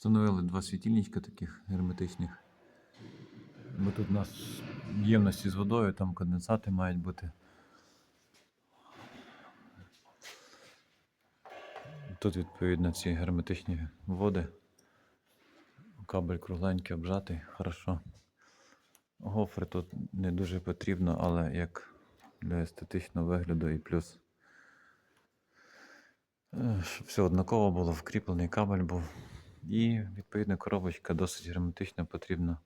Встановили два світильничка таких герметичних. Бо тут у нас ємності з водою, там конденсати мають бути. Тут відповідно ці герметичні води. Кабель кругленький, обжатий, хорошо. Гофри тут не дуже потрібно, але як для естетичного вигляду і плюс. е, Щоб все однаково було, вкріплений кабель був. І відповідно коробочка досить герметична, потрібно.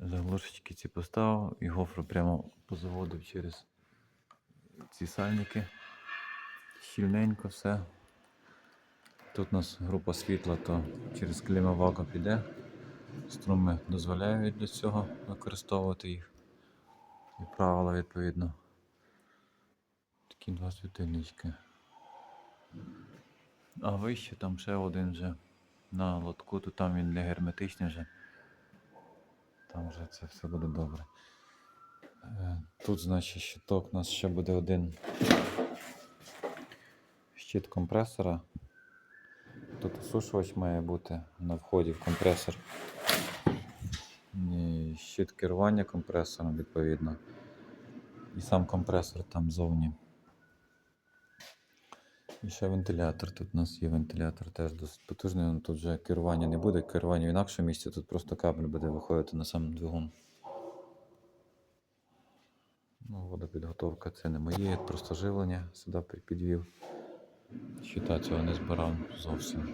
Заглушечки ці поставив і гофру прямо позаводив через ці сальники. Щільненько все. Тут у нас група світла, то через клімоваку піде. Струми дозволяють для цього використовувати їх. І правила відповідно. Такі два світильнички. А вище там ще один вже на лотку, то там він для герметичний вже. Там вже це все буде добре. Е, Тут, значить, щиток у нас ще буде один щит компресора. Тут осушувач має бути на вході в компресор. І щит керування компресором, відповідно. І сам компресор там зовні. І ще вентилятор. Тут у нас є вентилятор теж досить потужний. але Тут вже керування не буде, керування в інакшому місці, тут просто кабель буде виходити на сам двигун. Ну, водопідготовка це не моє, просто живлення сюди пі- підвів. Щита цього не збирав зовсім.